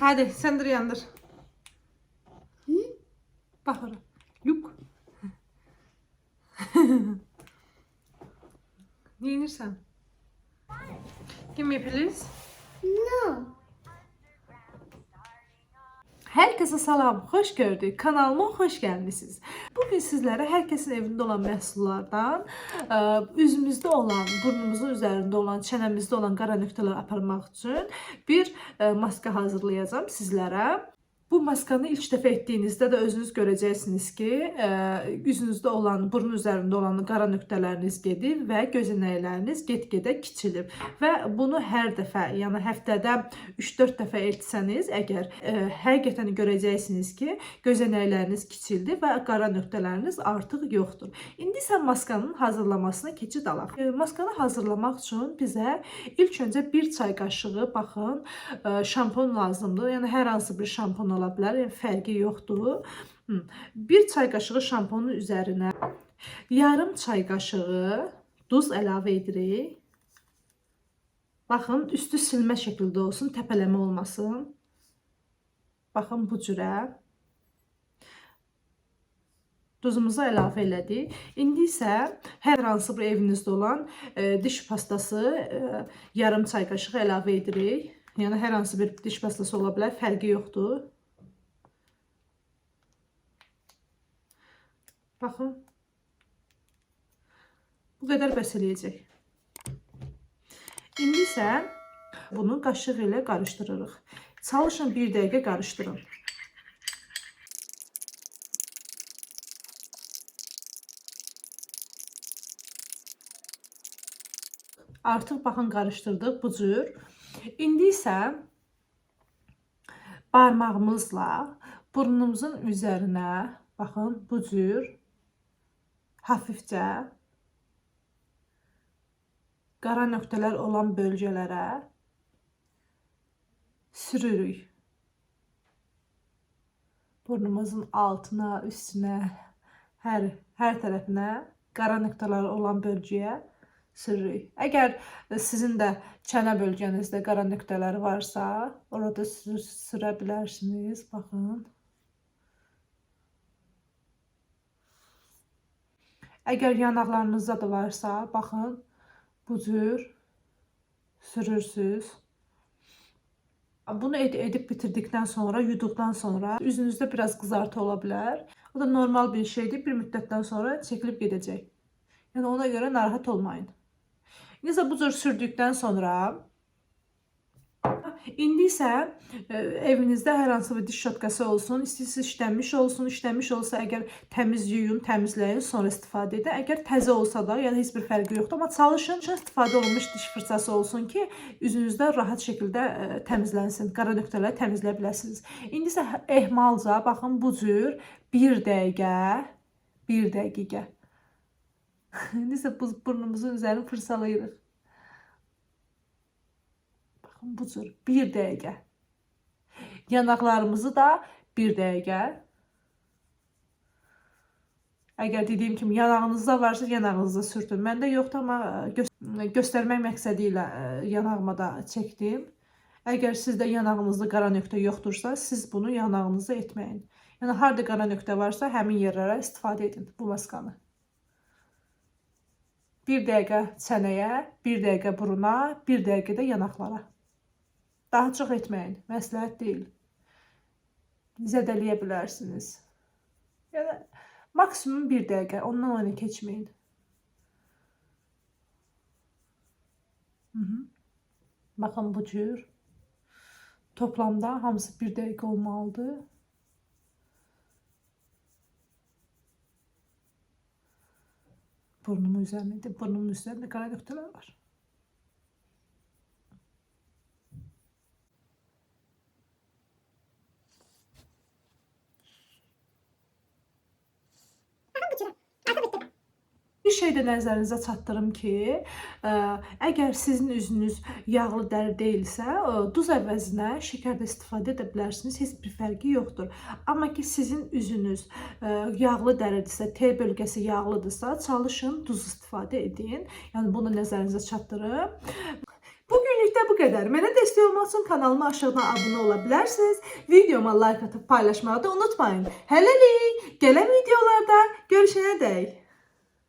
Hadi söndür yandır. Bak oraya. Yuk. Giyinirsen. Give me please. No. Herkese salam, xoş gördük. Kanalıma xoş gəlmisiniz. Bugün sizlərə hər kəsin evində olan məhsullardan, ə, üzümüzdə olan, burnumuzun üzərində olan, çənəmizdə olan qara nöqtələr aparmaq üçün bir ə, maska hazırlayacağam sizlərə. Bu maskanı ilk dəfə etdiyinizdə də özünüz görəcəksiniz ki, ə, üzünüzdə olan, burun üzərində olan qara nöqtələriniz gedir və gözenəkləriniz get-gedə kiçilir. Və bunu hər dəfə, yəni həftədə 3-4 dəfə etsəniz, əgər ə, həqiqətən görəcəksiniz ki, gözenəkləriniz kiçildi və qara nöqtələriniz artıq yoxdur. İndi isə maskanın hazırlamasına keçid alaq. E, Maskanı hazırlamaq üçün bizə ilk öncə 1 çay qaşığı baxın, ə, şampun lazımdır. Yəni hər hansı bir şampun ola bilər, yəni fərqi yoxdur. Hı. 1 çay qaşığı şampunun üzərinə yarım çay qaşığı duz əlavə edirik. Baxın, üstü silmə şəkildə olsun, təpələmə olmasın. Baxın bu cürə. Duzumuzu əlavə elədik. İndi isə hər hansı bir evinizdə olan e, diş pastası e, yarım çay qaşığı əlavə edirik. Yəni hər hansı bir diş pastası ola bilər, fərqi yoxdur. Baxın. Bu qədər bəs eləyəcək. İndi isə bunu qaşıq ilə qarışdırırıq. Çalışın 1 dəqiqə qarışdırın. Artıq baxın qarışdırdıq bu cür. İndi isə barmağımızla burnumuzun üzərinə baxın bu cür hafifcə qara nöqtələr olan bölgələrə sürürük. Burnumuzun altına, üstünə, hər hər tərəfinə qara nöqtələr olan bölgəyə sürürük. Əgər sizin də çənə bölgənizdə qara nöqtələr varsa, orada sür sürə bilərsiniz. Baxın. Əgər yanaqlarınızda da varsa, baxın, bu cür sürürsüz. Bunu ed edib bitirdikdən sonra, yuduqdan sonra üzünüzdə biraz qızartı ola bilər. O da normal bir şeydir. Bir müddətdən sonra çəkilib gedəcək. Yəni ona görə narahat olmayın. Neyse bu cür sürdükdən sonra İndi isə e, evinizdə hər hansı bir diş şotkası olsun, istəyirsiniz işlənmiş olsun, işlənmiş olsa əgər təmiz yuyun, təmizləyin, sonra istifadə edin. Əgər təzə olsa da, yəni heç bir fərqi yoxdur, amma çalışın ki, istifadə olunmuş diş fırçası olsun ki, üzünüzdə rahat şəkildə ə, təmizlənsin, qara nöqtələri təmizləyə biləsiniz. İndi isə ehmalca baxın bu cür 1 dəqiqə, 1 dəqiqə. İndi isə bu burnumuzun üzərini fırçalayırıq. Baxın bu cür 1 dəqiqə. Yanaqlarımızı da 1 dəqiqə. Əgər dediyim kimi yanağınızda varsa yanağınızda sürtün. Məndə yoxdur amma gö göstərmək məqsədi ilə ə, yanağıma da çəkdim. Əgər sizdə yanağınızda qara nöqtə yoxdursa, siz bunu yanağınızda etməyin. Yəni harda qara nöqtə varsa, həmin yerlərə istifadə edin bu maskanı. 1 dəqiqə çənəyə, 1 dəqiqə buruna, 1 dəqiqə də yanaqlara. Daha çox etməyin, məsləhət deyil. Zədələyə bilərsiniz. Yəni maksimum 1 dəqiqə, ondan ona keçməyin. Hı. Baxın bu cür. Toplamda hamısı 1 dəqiqə olmalıdır. Burnumun üzerinde, burnumun üzerinde kara noktalar var. Bir şey də nəzərinizə çatdırım ki, ə, əgər sizin üzünüz yağlı dəri deyilsə, ə, duz əvəzinə şəkər də istifadə edə bilərsiniz. Heç bir fərqi yoxdur. Amma ki sizin üzünüz ə, yağlı dəridirsə, T bölgəsi yağlıdırsa, çalışın duz istifadə edin. Yəni bunu nəzərinizə çatdırım. Bugünlük də bu qədər. Mənə dəstək olmaq üçün kanalıma aşağıdan abunə ola bilərsiniz. Videoma like atıb paylaşmağı da unutmayın. Hələlik, gələn videolarda görüşənə dək.